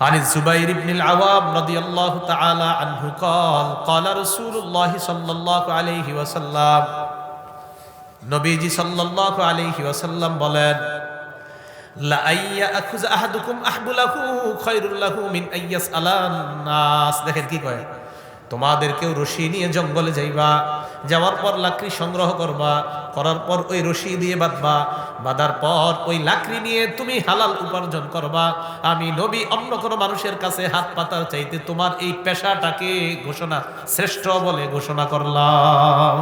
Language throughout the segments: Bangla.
عن الزبير بن العوام رضي الله تعالى عنه قال قال رسول الله صلى الله عليه وسلم নবীজি সাল্লাল্লাহু আলাইহি ওয়াসাল্লাম বলেন লা আইয়া আখুজ আহাদুকুম আহবুলাহু খায়রুল লাহু মিন আইয়াস আলান নাস দেখেন কি কয় তোমাদের কেউ রশি নিয়ে জঙ্গলে যাইবা যাওয়ার পর লাকড়ি সংগ্রহ করবা, করার পর ওই রশি দিয়ে বাঁধবা, বাঁধার পর ওই লাকড়ি নিয়ে তুমি হালাল উপার্জন করবা। আমি নবী, অন্য কোনো মানুষের কাছে হাত পাতার চাইতে তোমার এই পেশাটাকে ঘোষণা, শ্রেষ্ঠ বলে ঘোষণা করলাম।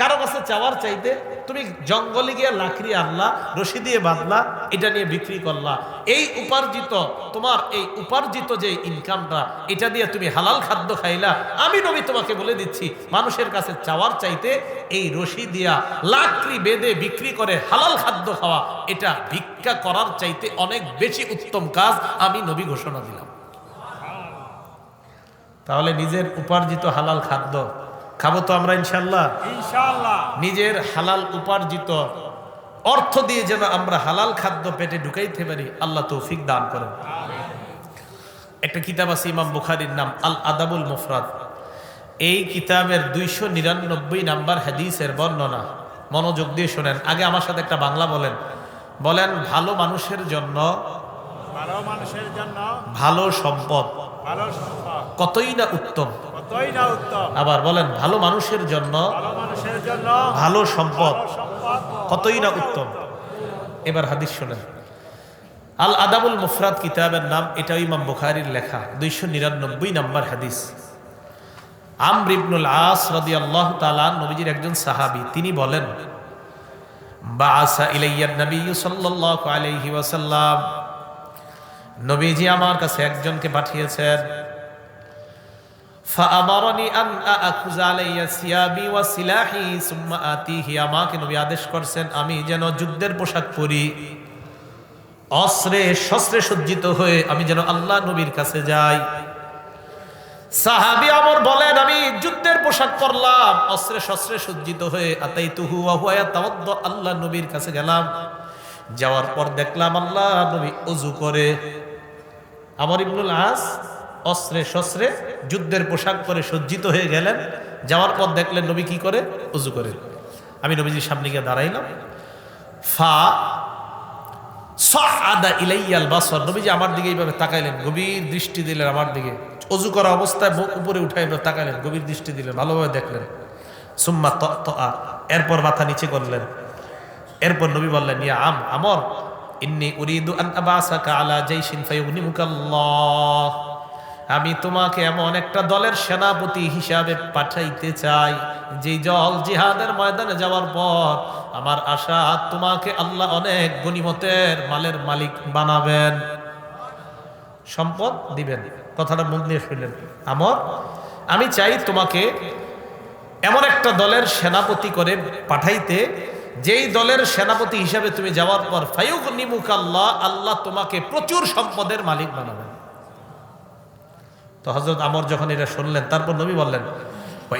কারও কাছে চাওয়ার চাইতে তুমি জঙ্গলে গিয়ে লাকড়ি আনলা, রশি দিয়ে বাঁধলা, এটা নিয়ে বিক্রি করলা। এই উপার্জিত, তোমার এই উপার্জিত যে ইনকামটা এটা দিয়ে তুমি হালাল খাদ্য খাইলা, আমি নবী তোমাকে বলে দিচ্ছি, মানুষের কাছে চাওয়ার চাইতে এই রশি দিয়া লাকড়ি বেঁধে বিক্রি করে হালাল খাদ্য খাওয়া, এটা ভিক্ষা করার চাইতে অনেক বেশি উত্তম কাজ আমি নবী ঘোষণা দিলাম। তাহলে নিজের উপার্জিত হালাল খাদ্য খাব তো আমরা ইনশাল্লাহ নিজের হালাল উপার্জিত অর্থ দিয়ে যেন আমরা হালাল খাদ্য পেটে ঢুকাইতে পারি আল্লাহ তৌফিক দান করেন। একটা কিতাব আছে ইমাম বুখারির নাম আল আদাবুল মুফরাদ। এই কিতাবের দুইশো নিরানব্বই নাম্বার হাদিসের বর্ণনা। মনোযোগ দিয়ে শোনেন। আগে আমার সাথে একটা বাংলা বলেন। বলেন ভালো মানুষের জন্য ভালো মানুষের জন্য ভালো সম্পদ ভালো সম্পদ। কতই না উত্তম। আবার বলেন ভালো মানুষের জন্য ভালো সম্পদ কতই না উত্তম। এবার হাদিস শোনেন। আল আদাবুল মুফরাদ কিতাবের নাম এটাও ইমাম বুখারির লেখা দুইশো নিরানব্বই নম্বর হাদিস। আমর ইবনুল আস রদি আল্লাহ তালা নবীজির একজন সাহাবী তিনি বলেন বাসা ইলাইয়ান নবী আলাইহি ওয়াসাল্লাম নবীজি আমার কাছে একজনকে পাঠিয়েছেন। আন সিয়াবি ওয়া সিলাহি, সুম্মা আতিহি। আমাকে নবী আদেশ করছেন, আমি যেন যুদ্ধের পোশাক পরি। অস্ত্রে শস্ত্রে সজ্জিত হয়ে আমি যেন আল্লাহ নবীর কাছে যাই। সাহাবি আমর বলেন, আমি যুদ্ধের পোশাক পরলাম, অস্ত্রে শস্ত্রে সজ্জিত হয়ে আতাই তুহু আল্লাহ নবীর কাছে গেলাম। যাওয়ার পর দেখলাম আল্লাহ নবী অজু করে। আমর ইবনুল আস অস্ত্রে শস্ত্রে যুদ্ধের পোশাক পরে সজ্জিত হয়ে গেলেন। যাওয়ার পর দেখলেন নবী কি করে? অজু করে আমি নবীজির সামনে গিয়ে দাঁড়াইলাম। ফা আদা ইলাইয়াল বাসর। নবীজি আমার দিকে এইভাবে তাকাইলেন, গভীর দৃষ্টি দিলেন আমার দিকে। অজু করা অবস্থায় মুখ উপরে উঠাই তাকাইলেন, গভীর দৃষ্টি দিলেন, ভালোভাবে দেখলেন। সুম্মা ত ত আ এরপর মাথা নিচে করলেন। এরপর নবী বললেন, ইয়া আম, আমর, ইন্নি উরিদু আন আবাসাকা আলা জাইশিন ফায়ুগনিমুকাল্লাহ। আমি তোমাকে এমন একটা দলের সেনাপতি হিসাবে পাঠাইতে চাই যে জল জিহাদের ময়দানে যাওয়ার পর আমার আশা তোমাকে আল্লাহ অনেক গনিমতের মালের মালিক বানাবেন। সম্পদ দিবেন। কথাটা মুখ দিয়ে শুনলেন। আমর, আমি চাই তোমাকে এমন একটা দলের সেনাপতি করে পাঠাইতে, যেই দলের সেনাপতি হিসাবে তুমি যাওয়ার পর ফায়ুক নিমুক আল্লাহ আল্লাহ তোমাকে প্রচুর সম্পদের মালিক বানাবেন। তো হজরত আমর যখন এটা শুনলেন তারপর নবী বললেন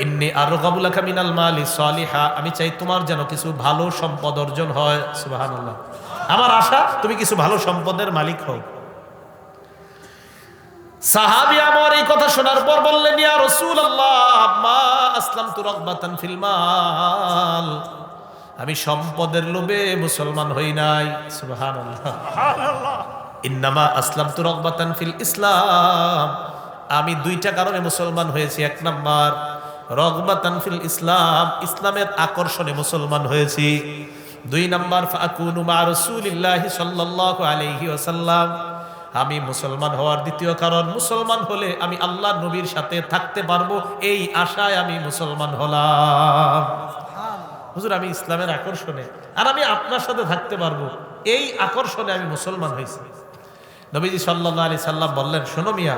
ইন্নি আরও কাবুলাকা মিনাল মালি সালিহা আমি চাই তোমার যেন কিছু ভালো সম্পদ অর্জন হয়। সুবহানাল্লাহ। আমার আশা তুমি কিছু ভালো সম্পদের মালিক হও। সাহাবি আমার এই কথা শোনার পর বললেন ইয়া রাসূলুল্লাহ মা আসলামতু রাগবাতান ফিল মাল আমি সম্পদের লোভে মুসলমান হই নাই। সুবহানাল্লাহ। ইন্নামা আসলামতু রাগবাতান ফিল ইসলাম আমি দুইটা কারণে মুসলমান হয়েছি। এক নাম্বার রগবাতান ফিল ইসলাম ইসলামের আকর্ষণে মুসলমান হয়েছি। দুই নাম্বার ফাকুনু মা রাসূলিল্লাহি সাল্লাল্লাহু আলাইহি ওয়াসাল্লাম। আমি মুসলমান হওয়ার দ্বিতীয় কারণ মুসলমান হলে আমি আল্লাহ নবীর সাথে থাকতে পারব এই আশায় আমি মুসলমান হলাম। হুজুর আমি ইসলামের আকর্ষণে আর আমি আপনার সাথে থাকতে পারব এই আকর্ষণে আমি মুসলমান হয়েছি। নবীজি সাল্লাহ আলি সাল্লাম বললেন শোনো মিয়া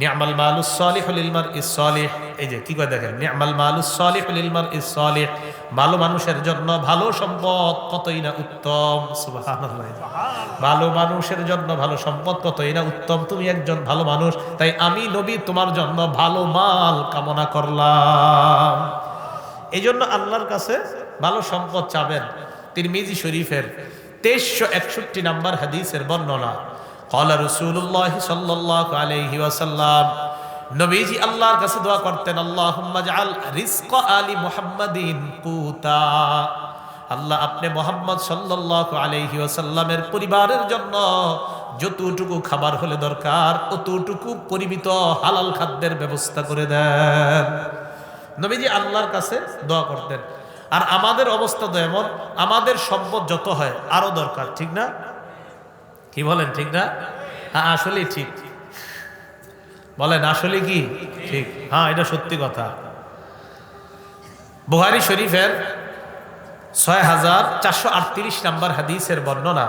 নিয়ামাল মালুস সালিহ লিলমার ইস সালিহ। এই যে, কি করে দেখেন? নিয়ামাল মালুস সালিহ লিলমার ইস সালিহ। ভালো মানুষের জন্য ভালো সম্পদ কতই না উত্তম? ভালো মানুষের জন্য ভালো সম্পদ কতই না উত্তম? তুমি একজন ভালো মানুষ, তাই আমি নবী, তোমার জন্য ভালো মাল কামনা করলাম। এই জন্য আল্লাহর কাছে ভালো সম্পদ চাবেন। তিরমিজি শরীফের তেইশশো একষট্টি নাম্বার হাদিসের বর্ণনা। কলা রসুল্লাহ সাল্লাহ আলহি ওয়াসাল্লাম নবীজি আল্লাহর কাছে দোয়া করতেন আল্লাহ রিস্ক আলী মোহাম্মদিন পুতা আল্লাহ আপনি মোহাম্মদ সাল্লাহ আলহি ওয়াসাল্লামের পরিবারের জন্য যতটুকু খাবার হলে দরকার, অতটুকু পরিমিত হালাল খাদ্যের ব্যবস্থা করে দেন। নবীজি আল্লাহর কাছে দোয়া করতেন। আর আমাদের অবস্থা তো এমন, আমাদের সম্পদ যত হয় আরও দরকার, ঠিক না? কি বলেন, ঠিক না? হ্যাঁ আসলেই ঠিক। বলেন আসলে কি? ঠিক। হ্যাঁ এটা সত্যি কথা। বুহারি শরীফের ছয় হাজার চারশো আটত্রিশ নাম্বার হাদিসের বর্ণনা,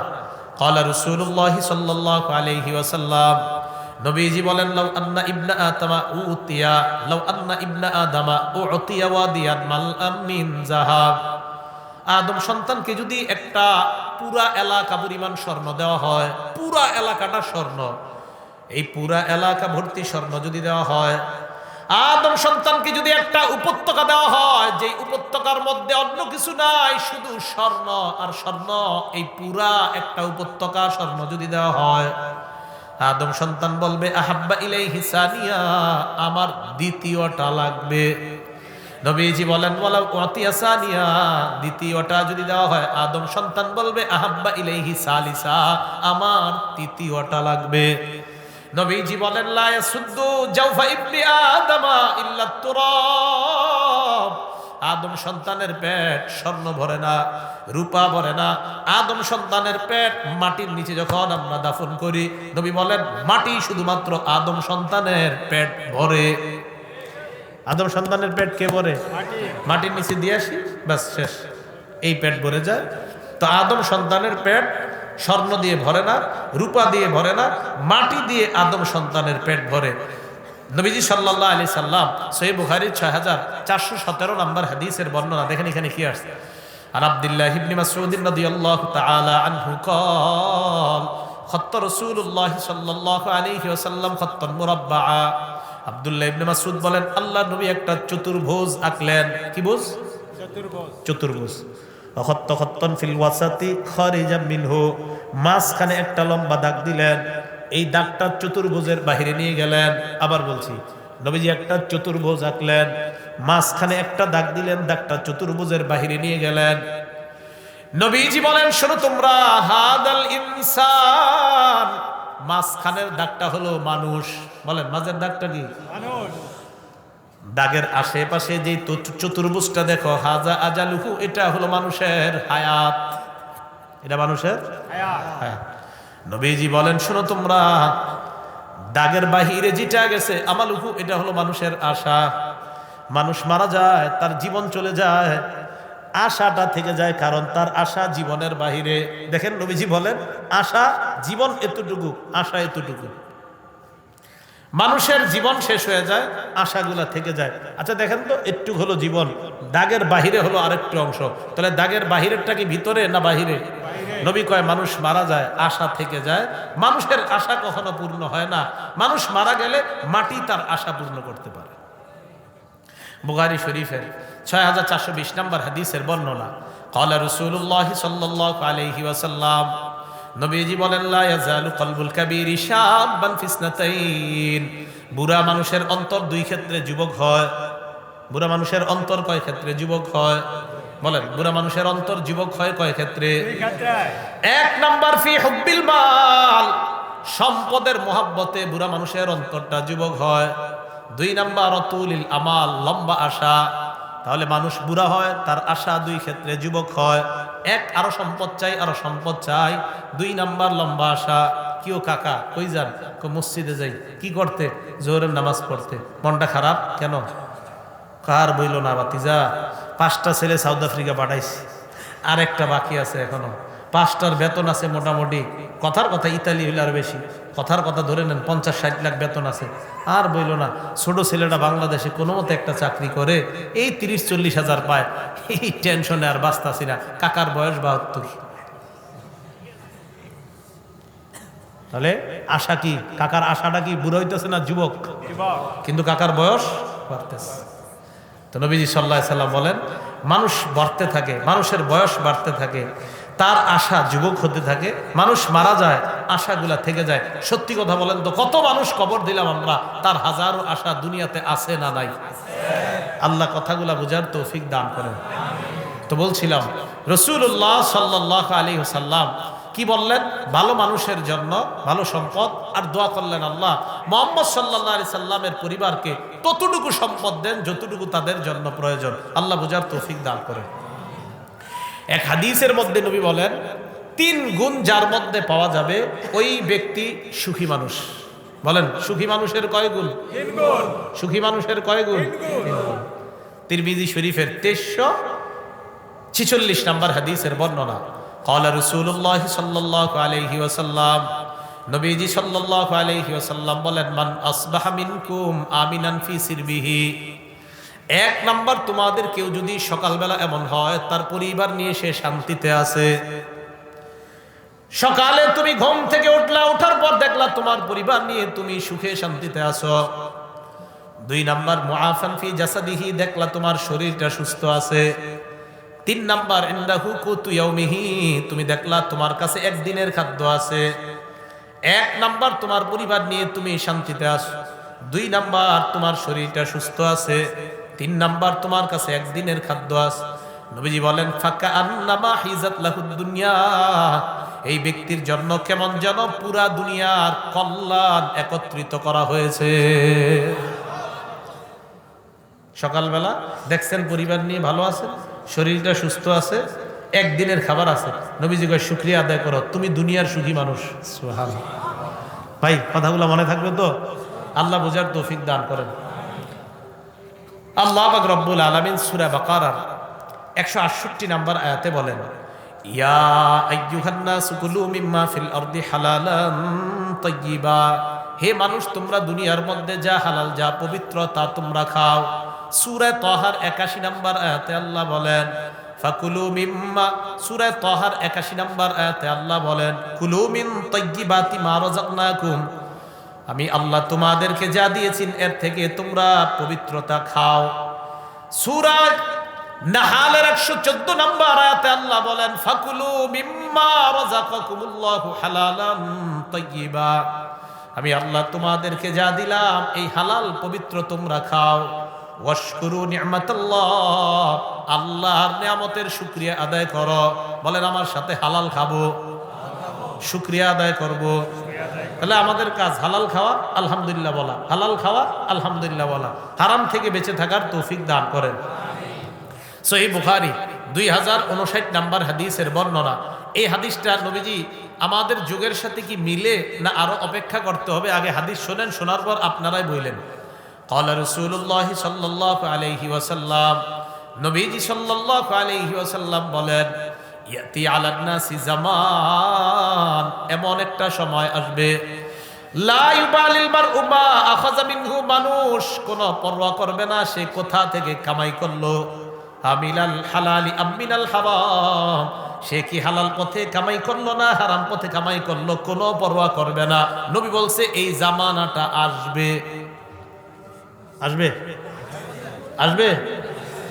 কলা রসুল্লাহ সাল্লাহ আলহি ওসাল্লাম নবীজি বলেন, লাউ আন্না ইবনা আতামা উতিয়া, লাউ আন্না ইবনা আদমা ও অতিয়া ওয়াদিয়ান মাল আমিন জাহাব। আদম সন্তানকে যদি একটা পুরা এলাকা পরিমাণ স্বর্ণ দেওয়া হয়, পুরা এলাকাটা স্বর্ণ। এই পুরা এলাকা ভর্তি স্বর্ণ যদি দেওয়া হয়, আদম সন্তানকে যদি একটা উপত্যকা দেওয়া হয় যে উপত্যকার মধ্যে অন্য কিছু নাই, শুধু স্বর্ণ আর স্বর্ণ, এই পুরা একটা উপত্যকা স্বর্ণ যদি দেওয়া হয়, আদম সন্তান বলবে, আহাব্বা ইলাই হিসানিয়া আমার দ্বিতীয়টা লাগবে। নবীজি বলেন বলা ওয়াতিয়াসানিয়া দ্বিতীয়টা যদি দেওয়া হয়, আদম সন্তান বলবে, আহাব্বা ইলাইহি সালিসা। আমার তৃতীয়টা লাগবে। নবীজি বলেন, লা ইয়াসুদ্দু জাওফা ইবনি আদামা ইল্লা তুরাব। আদম সন্তানের পেট স্বর্ণ ভরে না, রূপা ভরে না। আদম সন্তানের পেট মাটির নিচে যখন আমরা দাফন করি, নবী বলেন, মাটি শুধুমাত্র আদম সন্তানের পেট ভরে। আদম সন্তানের পেট কে ভরে মাটি মাটির নিচে দিয়ে আসি ব্যাস শেষ এই পেট ভরে যায় তো আদম সন্তানের পেট স্বর্ণ দিয়ে ভরে না রূপা দিয়ে ভরে না মাটি দিয়ে আদম সন্তানের পেট ভরে নবীজি সাল্লাহ আলি সাল্লাম সই বুখারি ছয় হাজার চারশো সতেরো নম্বর হাদিসের বর্ণনা দেখেন এখানে কি আসছে আর আব্দুল্লাহ ইবনি মাসউদ রাদিয়াল্লাহু তাআলা আনহু قال خط رسول الله صلى الله عليه وسلم خطا مربعا আব্দুল্লাহ ইবনে মাসউদ বলেন আল্লাহ নবী একটা চতুর্ভুজ আঁকলেন। কি বুঝ? চতুর্ভুজ। চতুর্ভুজ। অখত্ত খত্তন ফিল ওয়াসাতি খারিজা মিনহু। মাঝখানে একটা লম্বা দাগ দিলেন। এই দাগটা চতুর্ভুজের বাহিরে নিয়ে গেলেন। আবার বলছি নবীজি একটা চতুর্ভুজ আঁকলেন। মাঝখানে একটা দাগ দিলেন দাগটা চতুর্ভুজের বাহিরে নিয়ে গেলেন। নবীজি বলেন শোনো তোমরা হাদাল ইনসান মাঝখানের দাগটা হলো মানুষ। বলেন মাঝের দাগটা কি? দাগের আশেপাশে যে চতুর্ভুজটা দেখো হাজা আজালুহু এটা হলো মানুষের হায়াত। এটা মানুষের হায়াত। নবীজি বলেন শোনো তোমরা দাগের বাহিরে যেটা গেছে আমালুহু এটা হলো মানুষের আশা। মানুষ মারা যায় তার জীবন চলে যায় আশাটা থেকে যায় কারণ তার আশা জীবনের বাহিরে। দেখেন নবীজি বলেন, আশা জীবন এতটুকু, আশা এতটুকু। মানুষের জীবন শেষ হয়ে যায়, আশাগুলা থেকে যায়। আচ্ছা দেখেন তো, একটু হলো জীবন, দাগের বাহিরে হলো আরেকটু অংশ। তাহলে দাগের বাহিরেরটা কি ভিতরে না বাহিরে? নবী কয়, মানুষ মারা যায়, আশা থেকে যায়। মানুষের আশা কখনো পূর্ণ হয় না। মানুষ মারা গেলে মাটি তার আশা পূর্ণ করতে পারে। বুগারি শরীফের ছয় হাজার চারশো বিশ নম্বর হাদিসের বর্ণনা। কলা রসুল্লাহ সাল্লাহ আলহি ওয়াসাল্লাম, নবীজি বলেন, লা ইয়াজালু কলবুল কাবীর বুড়া মানুষের অন্তর দুই ক্ষেত্রে যুবক হয়। বুড়া মানুষের অন্তর কয় ক্ষেত্রে যুবক হয়? বলেন, বুড়া মানুষের অন্তর যুবক হয় কয় ক্ষেত্রে? এক নাম্বার, ফি হুব্বিল মাল। সম্পদের মহাব্বতে বুড়া মানুষের অন্তরটা যুবক হয়। দুই নাম্বার, অতুলিল আমাল, লম্বা আশা। তাহলে মানুষ বুড়া হয়, তার আশা দুই ক্ষেত্রে যুবক হয়। এক, আরও সম্পদ চাই, আরও সম্পদ চাই। দুই নাম্বার, লম্বা আশা। কিও কাকা, কই যান? মসজিদে যাই। কি করতে? জোহরের নামাজ পড়তে। মনটা খারাপ? কেন? কার বইল না বাতি যা পাঁচটা ছেলে সাউথ আফ্রিকা পাঠাইছি। আর একটা বাকি আছে এখনও। পাঁচটার বেতন আছে মোটামুটি। কথার কথা ইতালি হইলে আর বেশি। কথার কথা ধরে নেন, পঞ্চাশ ষাট লাখ বেতন আছে। আর বইল না, ছোট ছেলেটা বাংলাদেশে কোনো মতে একটা চাকরি করে, এই তিরিশ চল্লিশ হাজার পায়। এই টেনশনে আর বাঁচতাছি না। কাকার বয়স বাহাত্তর। তাহলে আশা কি? কাকার আশাটা কি বুড়ো হইতেছে না যুবক? কিন্তু কাকার বয়স বাড়তেছে। তো নবীজি সাল্লাহ সাল্লাম বলেন, মানুষ বাড়তে থাকে, মানুষের বয়স বাড়তে থাকে। তার আশা যুবক হতে থাকে, মানুষ মারা যায়, আশাগুলা থেকে যায়। সত্যি কথা বলেন তো, কত মানুষ কবর দিলাম আমরা, তার হাজারো আশা দুনিয়াতে আছে না নাই? আল্লাহ কথাগুলা বোঝার তৌফিক দান করেন। তো বলছিলাম রসুল্লাহ সাল্লাহ আলী সাল্লাম কি বললেন? ভালো মানুষের জন্য ভালো সম্পদ আর দোয়া করলেন আল্লাহ। মোহাম্মদ সাল্লাহ আলি সাল্লামের পরিবারকে ততটুকু সম্পদ দেন যতটুকু তাদের জন্য প্রয়োজন। আল্লাহ বোঝার তৌফিক দান করেন। এক হাদিসের মধ্যে নবী বলেন তিন গুণ যার মধ্যে পাওয়া যাবে ওই ব্যক্তি সুখী মানুষ। বলেন সুখী মানুষের কয় গুণ? সুখী মানুষের কয় গুণ? তিরমিজি শরীফের তেইশশো ছিচল্লিশ নম্বর হাদিসের বর্ণনা কলা রসুল্লাহ সাল্লাহ আলহি ওসাল্লাম নবীজি সাল্লাহ আলহি ওসাল্লাম বলেন মান আসবাহ মিনকুম আমিনান ফি সিরবিহি এক নাম্বার তোমাদের কেউ যদি সকালবেলা এমন হয়, তার পরিবার নিয়ে সে শান্তিতে আছে। সকালে তুমি ঘুম থেকে উঠলা ওঠার পর দেখলা তোমার পরিবার নিয়ে তুমি সুখে শান্তিতে আছো। দুই নাম্বার, মুআফান ফি জাসাদিহি, দেখলা তোমার শরীরটা সুস্থ আছে। তিন নাম্বার, ইন্দাহু কুতু ইয়াউমিহি, তুমি দেখলা তোমার কাছে একদিনের খাদ্য আছে। এক নাম্বার, তোমার পরিবার নিয়ে তুমি শান্তিতে আছো। দুই নাম্বার, তোমার শরীরটা সুস্থ আছে। তিন নাম্বার তোমার কাছে একদিনের খাদ্য আস। নবীজি বলেন ফাঁকা আন্নামা হিজাত লাহুদ দুনিয়া। এই ব্যক্তির জন্য কেমন যেন পুরা দুনিয়ার কল্যাণ একত্রিত করা হয়েছে। সকালবেলা দেখছেন পরিবার নিয়ে ভালো আছেন শরীরটা সুস্থ আছে একদিনের খাবার আছে। নবীজি কয় শুক্রিয়া আদায় করো তুমি দুনিয়ার সুখী মানুষ। ভাই কথাগুলো মনে থাকবে তো? আল্লাহ বোঝার তৌফিক দান করেন। আল্লাহ পাক রব্বুল আলামিন সূরা বাকারার একশো আটষট্টি নাম্বার আয়াতে বলেন, ইয়া আইয়ুহান নাসু কুলু মিম্মা ফিল হে মানুষ, তোমরা দুনিয়ার মধ্যে যা হালাল, যা পবিত্র, তা তোমরা খাও। সূরা তহার 81 নাম্বার আয়াতে আল্লাহ বলেন, ফাকুলু মিম্মা। তহার 81 নাম্বার আয়াতে আল্লাহ বলেন, কুলু মিন তাইয়্যিবাতি মা আমি আল্লাহ তোমাদেরকে যা দিয়েছি, এর থেকে তোমরা পবিত্রতা খাও। সূরা নাহালের একশো চোদ্দ নম্বর আয়াতে আল্লাহ বলেন, ফাকুলু মিম্মা রাযাকাকুমুল্লাহু হালালান আমি আল্লাহ তোমাদেরকে যা দিলাম, এই হালাল পবিত্র তোমরা খাও। ওয়াশকুরু নি'মাতাল্লাহ আল্লাহর নিয়ামতের শুকরিয়া আদায় করো। বলেন, আমার সাথে হালাল খাব। শুকরিয়া আদায় করব। তাহলে আমাদের কাজ হালাল খাওয়া আলহামদুলিল্লাহ বলা হালাল খাওয়া আলহামদুলিল্লাহ বলা হারাম থেকে বেঁচে থাকার তৌফিক দান করেন সহি বুখারি দুই হাজার উনষাট নাম্বার হাদিসের বর্ণনা এই হাদিসটা নবীজি আমাদের যুগের সাথে কি মিলে না আরো অপেক্ষা করতে হবে আগে হাদিস শোনেন শোনার পর আপনারাই বললেন قال رسول الله صلى الله عليه وسلم নবীজি সাল্লাল্লাহু আলাইহি ওয়াসাল্লাম বলেন জামান। এমন একটা সময় আসবে। মানুষ। কোনো পরোয়া করবে না, সে কোথা থেকে কামাই করল? আমিলাল হালালি আমিনাল সে কি হালাল পথে কামাই করল না হারাম পথে কামাই করল? কোনো পরোয়া করবে না। নবী বলছে, এই জামানাটা আসবে। আসবে? আসবে?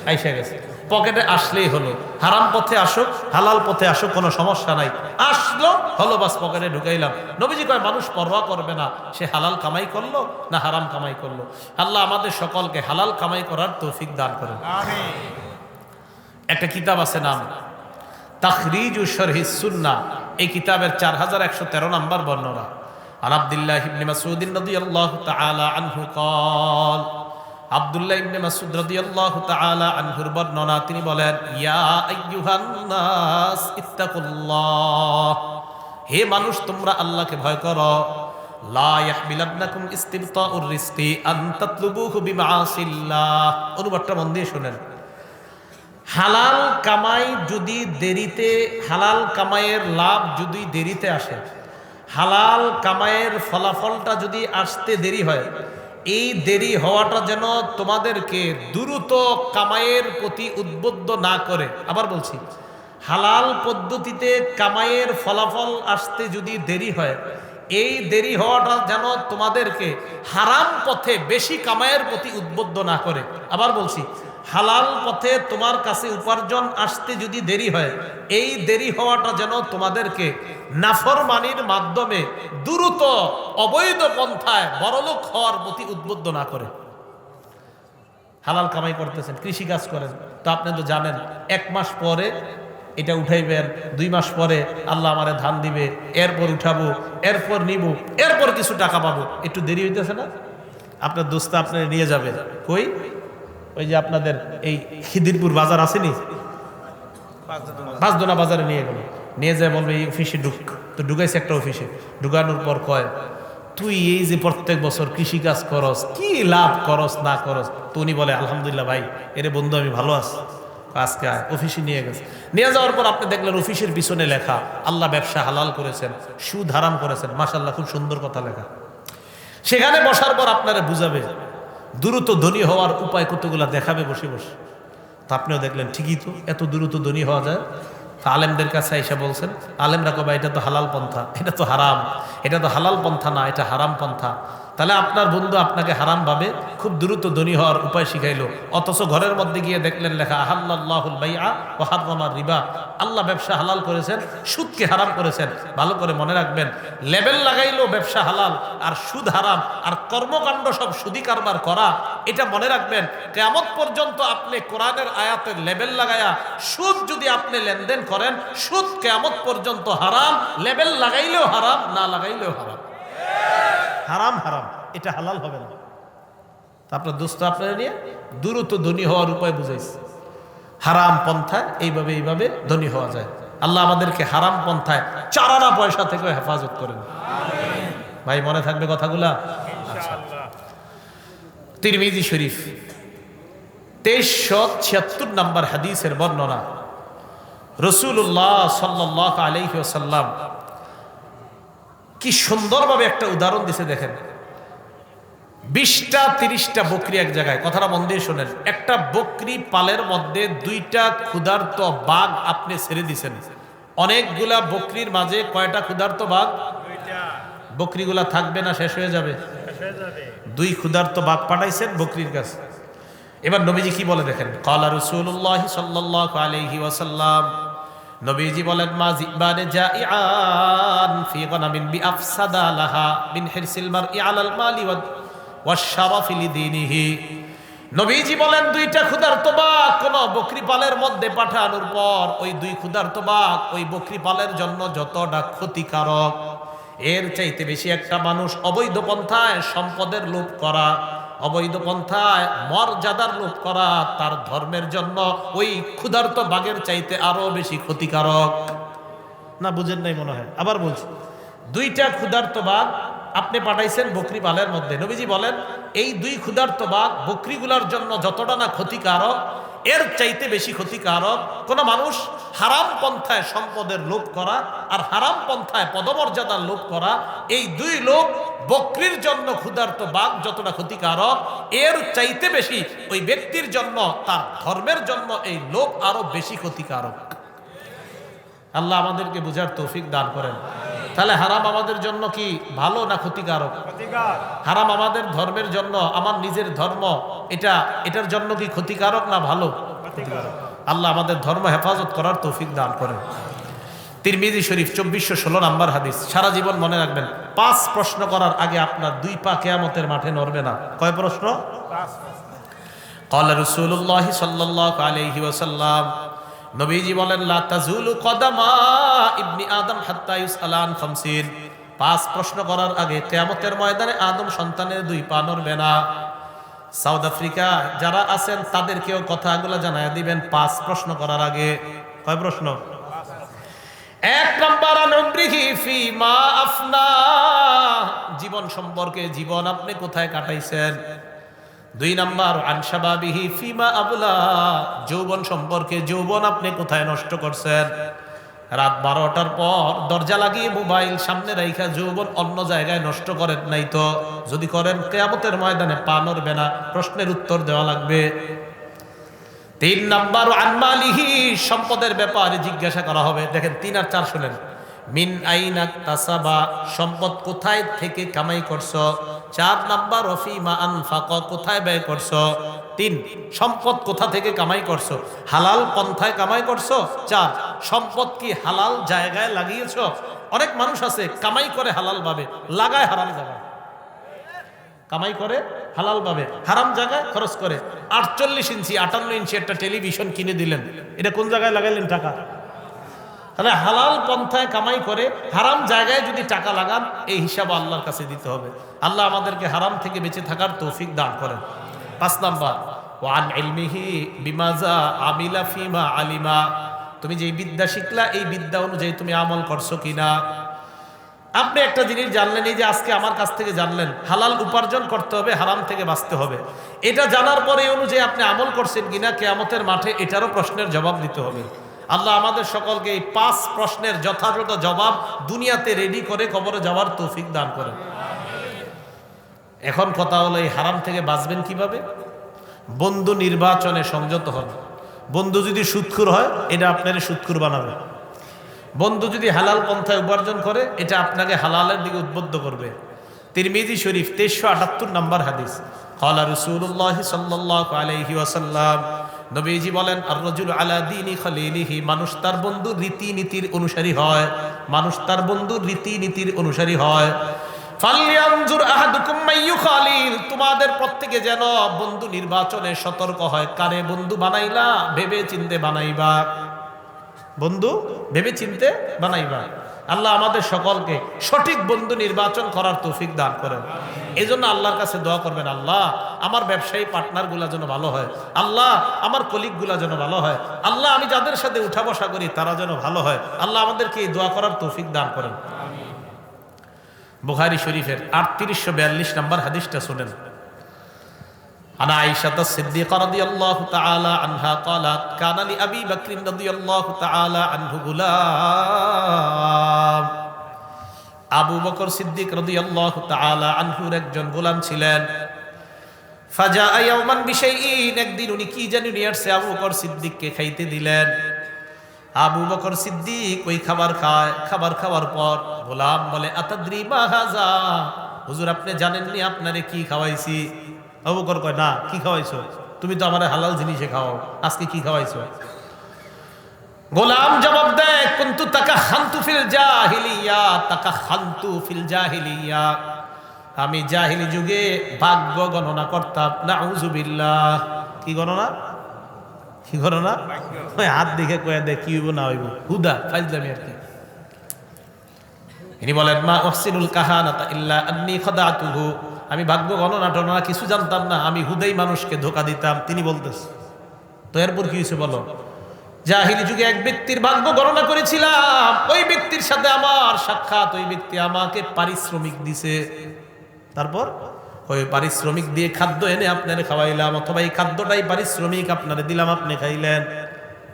আইসা গেছে। পকেটে আসলেই হলো হারাম পথে আসুক হালাল পথে আসুক কোনো সমস্যা নাই আসলো হলো বাস পকেটে ঢুকাইলাম নবীজি কয় মানুষ পরোয়া করবে না সে হালাল কামাই করলো না হারাম কামাই করলো আল্লাহ আমাদের সকলকে হালাল কামাই করার তৌফিক দান করেন আমিন একটা কিতাব আছে নাম তাখরিজ ও শরহি সুন্না এই কিতাবের চার হাজার একশো তেরো নম্বর বর্ণনা عن عبد الله بن مسعود رضي الله تعالى عنه قال আব্দুল্লাহ ইবনে মাসউদ রাদিয়াল্লাহু তাআলা আনহুর বর্ণনা, তিনি বলেন, ইয়া আইয়ুহান নাস ইত্তাকুল্লাহ, হে মানুষ, তোমরা আল্লাহকে ভয় করো। লা ইয়াহমিলান্নাকুম ইস্তিবতাউর রিজকি আন তাতলুবুহু বিমাআসিল্লাহ। অনুবাদটা মন দিয়ে শুনেন। হালাল কামাই যদি দেরিতে, হালাল কামাইয়ের লাভ যদি দেরিতে আসে, হালাল কামাইয়ের ফলাফলটা যদি আসতে দেরি হয় এই দেরি হওয়াটা যেন তোমাদেরকে দ্রুত কামায়ের প্রতি উদ্বুদ্ধ না করে। আবার বলছি, হালাল পদ্ধতিতে কামায়ের ফলাফল আসতে যদি দেরি হয়, এই দেরি হওয়াটা যেন তোমাদেরকে হারাম পথে বেশি কামায়ের প্রতি উদ্বুদ্ধ না করে। আবার বলছি হালাল পথে তোমার কাছে উপার্জন আসতে যদি দেরি হয়, এই দেরি হওয়াটা যেন তোমাদেরকে নাফরমানির মাধ্যমে দ্রুত অবৈধ পন্থায় বড়লোক হওয়ার প্রতি উদ্বুদ্ধ না করে। হালাল কামাই করতেছেন, কৃষি কাজ করেন। তো আপনি তো জানেন, এক মাস পরে এটা উঠাইবেন, দুই মাস পরে আল্লাহ আমারে ধান দিবে, এরপর উঠাবো, এরপর নিব, এরপর কিছু টাকা পাবো। একটু দেরি হইতেছে না? আপনার দোস্ত আপনার নিয়ে যাবে। কই? ওই যে আপনাদের এই খিদিরপুর বাজার আসেনি? পাঁচদোনা বাজারে নিয়ে গেল। নিয়ে যায় বলবে, এই অফিসে ঢুক। তো ঢুকাইছে একটা অফিসে ঢুকানোর পর কয়, তুই এই যে প্রত্যেক বছর কৃষি কাজ করস, কি লাভ করস, না করস? তো উনি বলে, আলহামদুলিল্লাহ ভাই, এরে বন্ধু, আমি ভালো আছি। আজকে অফিসে নিয়ে গেছে। নিয়ে যাওয়ার পর আপনি দেখলেন অফিসের পিছনে লেখা, আল্লাহ ব্যবসা হালাল করেছেন, সুদ হারাম করেছেন। মাসাল্লাহ খুব সুন্দর কথা লেখা। সেখানে বসার পর আপনারা বুঝাবে দ্রুত ধনী হওয়ার উপায় কতগুলো দেখাবে বসে বসে? তা আপনিও দেখলেন, ঠিকই তো, এত দ্রুত ধনী হওয়া যায়? তা আলেমদের কাছে এসে বলছেন, আলেমরা কবা এটা তো হালাল পন্থা, এটা তো হারাম, এটা তো হালাল পন্থা না, এটা হারাম পন্থা। তাহলে আপনার বন্ধু আপনাকে হারাম ভাবে খুব দ্রুত ধনী হওয়ার উপায় শিখাইলো। অথচ ঘরের মধ্যে গিয়ে দেখলেন লেখা আহাল্লাহুল রিবা। আল্লাহ ব্যবসা হালাল করেছেন, সুদকে হারাম করেছেন। ভালো করে মনে রাখবেন, লেবেল লাগাইলো ব্যবসা হালাল, আর সুদ হারাম, আর কর্মকাণ্ড সব সুদি কারবার করা, এটা মনে রাখবেন কেমন পর্যন্ত আপনি কোরআনের আয়াতের লেবেল লাগায়া, সুদ যদি আপনি লেনদেন করেন, সুদ কেমন পর্যন্ত হারাম, লেবেল লাগাইলেও হারাম, না লাগাইলেও হারাম। হারাম হারাম। এটা হালাল হবে না। আপনার দোস্ত আপনারা নিয়ে দ্রুত ধনী হওয়ার উপায় বুঝাইছে। হারাম পন্থায় এইভাবে এইভাবে ধনী হওয়া যায়। আল্লাহ আমাদেরকে হারাম পন্থায় চারানা পয়সা থেকে হেফাজত করেন। ভাই, মনে থাকবে কথাগুলা? তিরমিজি শরীফ, তেইশশো ছিয়াত্তর নম্বর হাদিসের বর্ণনা। রসুল্লাহ সাল্লাহ আলহি সাল্লাম কি সুন্দরভাবে একটা উদাহরণ দিছে দেখেন। বিশটা তিরিশটা বকরি এক জায়গায় কথাটা মন দিয়ে শোনেন। একটা বকরি পালের মধ্যে দুইটা ক্ষুধার্ত বাঘ আপনি ছেড়ে দিছেন। অনেকগুলা বকরির মাঝে কয়টা ক্ষুধার্ত বাঘ? দুইটা। বকরিগুলা থাকবে না শেষ হয়ে যাবে। শেষ হয়ে যাবে। দুই ক্ষুধার্ত বাঘ পাঠাইছেন বকরির কাছে। এবার নবীজি কি বলে দেখেন? কলা রসুল্লাহ সাল্লাহ আলহি ওয়াসাল্লাম নবীজি বলেন, মা জিবানে জাইআন ফি গনামিন বি আফসাদা লাহা মিন হিরসিল মারই আলাল মালি ওয়া ওয়াশরাফি লিদিনিহি। নবীজি বলেন, দুইটা ক্ষুধার্ত বাঘ কোন বকরি পালের মধ্যে পাঠানোর পর ওই দুই ক্ষুধার্ত বাঘ ওই বকরি পালের জন্য যতটা ক্ষতিকারক, এর চাইতে বেশি একটা মানুষ অবৈধ পন্থায় সম্পদের লোভ করা অবৈধ পন্থায় মর্যাদার লোপ করা তার ধর্মের জন্য ওই ক্ষুধার্ত বাঘের চাইতে আরও বেশি ক্ষতিকারক। না বুঝেন নাই মনে হয়। আবার বলছি। দুইটা ক্ষুধার্ত বাঘ আপনি পাঠাইছেন বকরি পালের মধ্যে। নবীজি বলেন, এই দুই ক্ষুধার্ত বাঘ বকরিগুলার জন্য যতটা না ক্ষতিকারক, এর চাইতে বেশি ক্ষতিকারক, কোন মানুষ হারাম পন্থায় সম্পদের লোভ করা আর হারাম পন্থায় পদমর্যাদার লোভ করা, এই দুই লোক বকরির জন্য ক্ষুধার্ত বাঘ যতটা ক্ষতিকারক, এর চাইতে বেশি ওই ব্যক্তির জন্য, তার ধর্মের জন্য এই লোভ আরও বেশি ক্ষতিকারক। আল্লাহ আমাদেরকে বুঝার তৌফিক দান করেন। তাহলে হারাম আমাদের জন্য কি ভালো না ক্ষতিকারক ক্ষতিকার হারাম আমাদের ধর্মের জন্য আমার নিজের ধর্ম এটা এটার জন্য কি ক্ষতিকারক না ভালো ক্ষতিকারক আল্লাহ আমাদের ধর্ম হেফাজত করার তৌফিক দান করেন তিরমিজি শরীফ চব্বিশশো ষোলো নাম্বার হাদিস সারা জীবন মনে রাখবেন পাঁচ প্রশ্ন করার আগে আপনার দুই পা কেয়ামতের মাঠে নড়বে না কয় প্রশ্ন পাঁচ قال رسول الله صلى الله عليه وسلم নবীজি বলেন, লা তাজুলু কদামা ইবনি আদম হাত্তা ইউসআলা আন খামসিন। পাঁচ প্রশ্ন করার আগে কিয়ামতের ময়দানে আদম সন্তানের দুই পা নড়বে না। সাউথ আফ্রিকা যারা আছেন, তাদেরকেও কথাগুলো জানায় দিবেন পাঁচ প্রশ্ন করার আগে। কয় প্রশ্ন? এক নম্বর জীবন সম্পর্কে জীবন আপনি কোথায় কাটাইছেন? দুই নাম্বার আনসাবাবিহি ফিমা যৌবন সম্পর্কে যৌবন আপনি কোথায় নষ্ট করছেন? রাত বারোটার পর দরজা লাগিয়ে মোবাইল সামনে রাইখা যৌবন অন্য জায়গায় নষ্ট করেন নাই তো? যদি করেন, কেয়ামতের ময়দানে পা নড়বে না, প্রশ্নের উত্তর দেওয়া লাগবে। তিন নাম্বার, আনমালিহি, সম্পদের ব্যাপারে জিজ্ঞাসা করা হবে। দেখেন, তিন আর চার শুনেন। মিন আইনা তাসাবা, সম্পদ কোথায় থেকে কামাই করছ? চার নাম্বার রফিমা আনফাক, কোথায় ব্যয় করছ? তিন, সম্পদ কোথা থেকে কামাই করছ? হালাল পন্থায় কামাই করছ? চার, সম্পদ কি হালাল জায়গায় লাগিয়েছ? অনেক মানুষ আছে, কামাই করে হালাল ভাবে লাগায় হারাম জায়গায়। কামাই করে, হালাল ভাবে হারাম জায়গায় খরচ করে। আটচল্লিশ ইঞ্চি, আটান্ন ইঞ্চি একটা টেলিভিশন কিনে দিলেন। এটা কোন জায়গায় লাগাইলেন টাকা? তাহলে হালাল পন্থায় কামাই করে হারাম জায়গায় যদি টাকা লাগান, এই হিসাব আল্লাহর কাছে দিতে হবে। আল্লাহ আমাদেরকে হারাম থেকে বেঁচে থাকার তৌফিক দান করেন। পাঁচ নাম্বার, ওয়ান ইলমিহি বিমাজা আমিলা ফিমা আলিমা। তুমি যে বিদ্যা শিখলা, এই বিদ্যা অনুযায়ী তুমি আমল করছ কিনা? আপনি একটা জিনিস জানলেন, এই যে আজকে আমার কাছ থেকে জানলেন, হালাল উপার্জন করতে হবে, হারাম থেকে বাঁচতে হবে। এটা জানার পরে অনুযায়ী আপনি আমল করছেন কিনা, কেয়ামতের মাঠে এটারও প্রশ্নের জবাব দিতে হবে। আল্লাহ আমাদের সকলকে এই পাঁচ প্রশ্নের যথাযথ জবাব দুনিয়াতে রেডি করে কবরে যাওয়ার তৌফিক দান করেন। এখন কথা হলো, এই হারাম থেকে বাঁচবেন কীভাবে? বন্ধু নির্বাচনে সংযত হন। বন্ধু যদি সুৎখুর হয়, এটা আপনার সুৎখুর বানাবে। বন্ধু যদি হালাল পন্থায় উপার্জন করে, এটা আপনাকে হালালের দিকে উদ্বুদ্ধ করবে। তিরমিজি শরীফ তেইশশো আটাত্তর নম্বর হাদিস। কলা রসুল্লাহ সাল্লাহ আলাইহি ওয়াসাল্লাম নবীজি বলেন আর রজুল আলা দিনী খলিলিহি মানুষ তার বন্ধুর রীতিনীতির অনুসারী হয়। মানুষ তার বন্ধুর রীতিনীতির অনুসারী হয়। তোমাদের প্রত্যেকে যেন বন্ধু নির্বাচনে সতর্ক হয়। কারে বন্ধু বানাইলা ভেবে চিনতে বানাইবা। বন্ধু ভেবে চিনতে বানাইবা। আল্লাহ আমাদের সকলকে সঠিক বন্ধু নির্বাচন করার তৌফিক দান করেন। এই জন্য আল্লাহর কাছে দোয়া করবেন আল্লাহ আমার ব্যবসায়ী পার্টনার গুলা যেন ভালো হয় আল্লাহ আমার কলিগ গুলা যেন ভালো হয় আল্লাহ আমি যাদের সাথে উঠা বসা করি তারা যেন ভালো হয় আল্লাহ আমাদেরকে এই দোয়া করার তৌফিক দান করেন বুখারি শরীফের আটত্রিশশো বিয়াল্লিশ নম্বর হাদিসটা শুনেন عن عائشة الصديقة رضي الله تعالى عنها قالت كان لأبي بكر رضي الله تعالى عنه غلام আবু বকর সিদ্দিক রাদিয়াল্লাহু তাআলা আনহুর একজন গোলাম ছিলেন। ফাজা একদিন উনি কি জানি আসছে আবু বকর সিদ্দিককে খাইতে দিলেন। আবু বকর সিদ্দিক ওই খাবার খায়, খাবার খাওয়ার পর গোলাম বলে, আতাদ্রি মা হাজা? হুজুর, আপনি জানেননি আপনারে কি খাওয়াইছি? আবু বকর কয়, না, কি খাওয়াইছো? তুমি তো আমার হালাল জিনিসে খাও, আজকে কি খাওয়াইছো? গোলাম জবাব কুন্তু তাকা খান্তু ফিল জাহিলিয়া তাকা খান্তু ফিল জাহিলিয়া। আমি জাহিলি যুগে ভাগ্য গণনা করতাম। না উজুবিল্লাহ কি গণনা? কি গণনা? হাত দেখে কয়ে দেয় কি হইব না হইব। হুদা ফাইজলামি আর কি। ইনি বলেন, মা ওহসিনুল কাহানাতা ইল্লা আন্নি খদাতুহু। আমি ভাগ্য গণনা টনা কিছু জানতাম না। আমি হুদাই মানুষকে ধোকা দিতাম। তিনি বলতেছে, তো এরপর কি হয়েছে বলো? জাহিলি যুগে এক ব্যক্তির ভাগ্য গণনা করেছিলাম। ওই ব্যক্তির সাথে আমার সাক্ষাৎ, ওই ব্যক্তি আমাকে পারিশ্রমিক দিছে। তারপর? ওই পারিশ্রমিক দিয়ে খাদ্য এনে আপনারে খাওয়াইলাম, অথবা এই খাদ্যটাই পারিশ্রমিক আপনারে দিলাম, আপনি খাইলেন।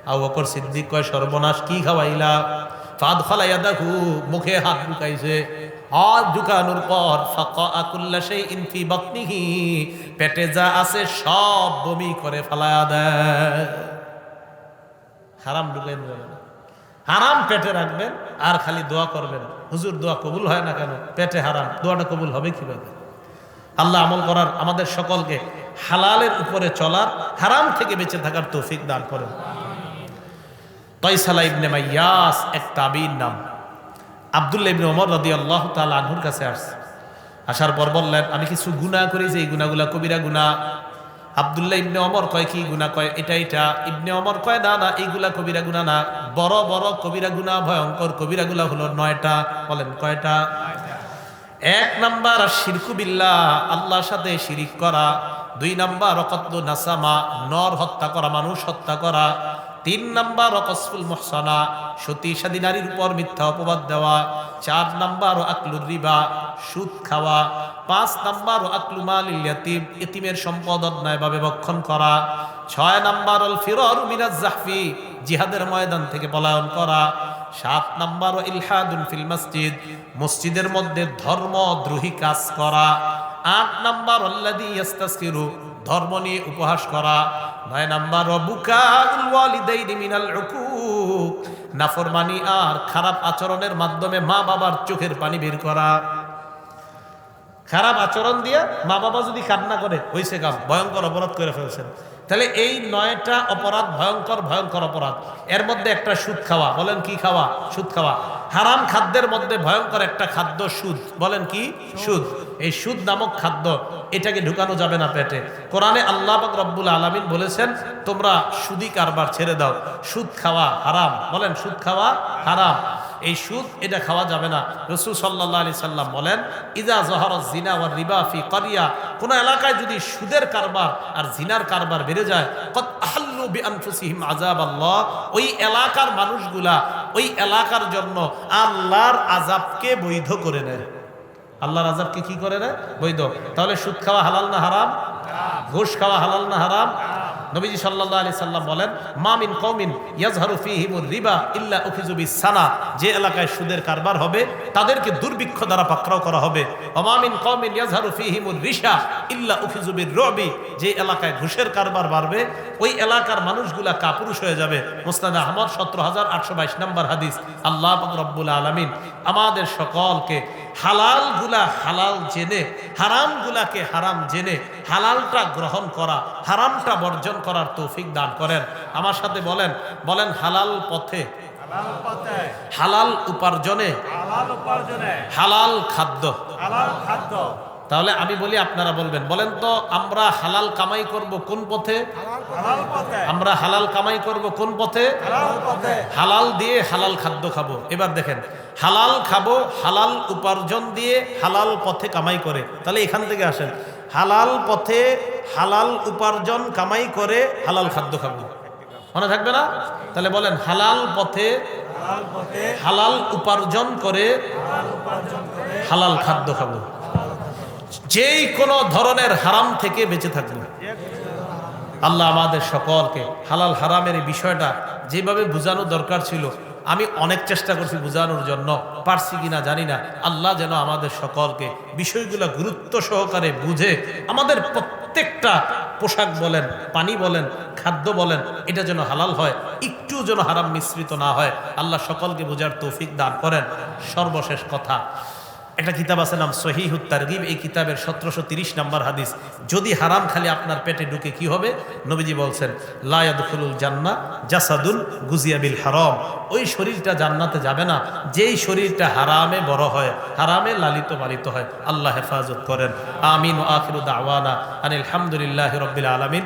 আবু বকর সিদ্দিক কয়, সর্বনাশ, কি খাওয়াইলা? ফাদ ফলাইয়া দেখু মুখে হাত ঢুকাইছে। আর ঢুকানোর পর ফাকা আকুল্লা সেই ইনফি বকনিহি পেটে যা আছে সব বমি করে ফালায়া দেয়। হারাম ঢুকাইন যাবে না। হারাম পেটে রাখবেন, আর খালি দোয়া করবেন। হুজুর, দোয়া কবুল হয় না কেন? পেটে হারাম, দোয়াটা কবুল হবে কীভাবে? আল্লাহ আমল করার আমাদের সকলকে হালালের উপরে চলার, হারাম থেকে বেঁচে থাকার তৌফিক দান করেন। তয়সালা ইবনে মাইয়াস, এক তাবির নাম। আবদুল্লাহ ইবনে ওমর রাদি আল্লাহ তাআলা আনহুর কাছে আসছে। আসার পর বললেন, আমি কিছু গুনাহ করি যে এই গুনাহগুলা কবিরা গুনাহ আবদুল্লাহ ইবনে অমর কয়, কি গুণা কয়, এটা এটা। ইবনে অমর কয়, না না, এইগুলা কবিরা গুণা না। বড় বড় কবিরা গুণা ভয়ঙ্কর কবিরা গুলা হলো নয়টা। বলেন, কয়টা? এক নাম্বার শিরকু বিল্লাহ, আল্লাহর সাথে শিরিক করা। দুই নাম্বার রকত্ল নাসামা, নর হত্যা করা, মানুষ হত্যা করা। তিন নাম্বার অকসফুল মহসানা, সতী সাদী নারীর উপর মিথ্যা অপবাদ দেওয়া, চার নাম্বার আকলুর রিবা, সুদ খাওয়া, পাঁচ নাম্বার আকলু মাল ইয়াতিম ইতিমের সম্পদ অন্যায়ভাবে ভক্ষণ করা, ছয় নাম্বার অল ফিরর মিরাজ জাহফি, জিহাদের ময়দান থেকে পলায়ন করা, সাত নাম্বার ইলহাদুন ফিল মসজিদ, মসজিদের মধ্যে ধর্মদ্রোহী কাজ করা, আট নাম্বার অল্লাদি ইয়াস্তাসকিরু ধর্ম নিয়ে উপহাস করা। নয় নাম্বার নাফরমানি আর খারাপ আচরণের মাধ্যমে মা বাবার চোখের পানি বের করা। খারাপ আচরণ দিয়ে মা বাবা যদি কান্না করে, হইছে কাম, ভয়ঙ্কর অপরাধ করে ফেলছেন। তাহলে এই নয়টা অপরাধ ভয়ঙ্কর ভয়ঙ্কর অপরাধ। এর মধ্যে একটা সুদ খাওয়া, বলেন কি খাওয়া? সুদ খাওয়া। হারাম খাদ্যের মধ্যে ভয়ঙ্কর একটা খাদ্য সুদ, বলেন কি? সুদ। এই সুদ নামক খাদ্য, এটাকে ঢুকানো যাবে না পেটে। কোরআনে আল্লাহ রব্বুল আলামিন বলেছেন, তোমরা সুদি কারবার ছেড়ে দাও। সুদ খাওয়া হারাম। বলেন, সুদ খাওয়া হারাম। এই সুদ, এটা খাওয়া যাবে না। রসুল সাল্লাহ আলি সাল্লাম বলেন ইজা জহর জিনা ওয়ার রিবা ফি করিয়া কোনো এলাকায় যদি সুদের কারবার আর জিনার কারবার বেড়ে যায় কত আহাল্লু বি আনফুসিহিম আল্লাহ ওই এলাকার মানুষগুলা ওই এলাকার জন্য আল্লাহর আযাবকে বৈধ করে নেয়। আল্লাহর আযাবকে কি করে নেয়? বৈধ। তাহলে সুদ খাওয়া হালাল না হারাম? ঘুষ খাওয়া হালাল না হারাম? নবীজি সাল্লাল্লাহু আলাইহি সাল্লাম বলেন মামিন কওমিন ইয়াজহারু ফীহিমুর রিবা ইল্লা উখিযু বিসানা যে এলাকায় সুদের কারবার হবে, তাদেরকে দুর্ভিক্ষ দ্বারা পাকড়াও করা হবে। অমামিন কওমিন ইয়াজহারু ফীহিমুর রিশা ইল্লা উখিযু বিররবি যে এলাকায় ঘুষের কারবার বাড়বে, ওই এলাকার মানুষগুলা কাপুরুষ হয়ে যাবে। মুসনাদ আহমদ 17822 নম্বর হাদিস। আল্লাহ রব্বুল আলামিন আমাদের সকলকে হালালগুলা হালাল জেনে, হারাম গুলাকে হারাম জেনে, হালালটা গ্রহণ করা, হারামটা বর্জন করার তৌফিক দান করেন। আমার সাথে বলেন বলেন হালাল পথে। হালাল উপার্জনে। হালাল খাদ্য। তাহলে আমি বলি আপনারা বলবেন বলেন তো আমরা হালাল কামাই করব কোন পথে? আমরা হালাল কামাই করব কোন পথে। হালাল দিয়ে হালাল খাদ্য খাব। এবার দেখেন হালাল খাব হালাল উপার্জন দিয়ে হালাল পথে কামাই করে। তাহলে এখান থেকে আসেন। হালাল পথে হালাল উপার্জন কামাই করে হালাল খাদ্য খাব। মনে থাকবে না? তাহলে বলেন, হালাল পথে হালাল উপার্জন করে হালাল খাদ্য খাব। যেই কোনো ধরনের হারাম থেকে বেঁচে থাকব। আল্লাহ আমাদের সকলকে হালাল হারামের বিষয়টা যেভাবে বোঝানো দরকার ছিল আমি অনেক চেষ্টা করছি বোঝানোর জন্য। পারছি কিনা জানি না। আল্লাহ যেন আমাদের সকলকে বিষয়গুলো গুরুত্ব সহকারে বুঝে আমাদের প্রত্যেকটা পোশাক বলেন, পানি বলেন, খাদ্য বলেন, এটা যেন হালাল হয়, একটু যেন হারাম মিশ্রিত না হয়। আল্লাহ সকলকে বোঝার তৌফিক দান করেন। সর্বশেষ কথা একটা কিতাব আছে নাম সহিহুত তারগিব, এই কিতাবের সতেরোশো তিরিশ নাম্বার হাদিস। যদি হারাম খালি আপনার পেটে ঢুকে কি হবে? নবীজি বলছেন লায়াদুল জান্না জাসাদুল গুজিয়াবিল হারম। ওই শরীরটা জান্নাতে যাবে না। যেই শরীরটা হারামে বড় হয়, হারামে লালিত পালিত হয়, আল্লাহ হেফাজত করেন। আমিন ও আখিরুদ আওয়ানা আনিল হামদুলিল্লাহ রব্বিল আলমিন।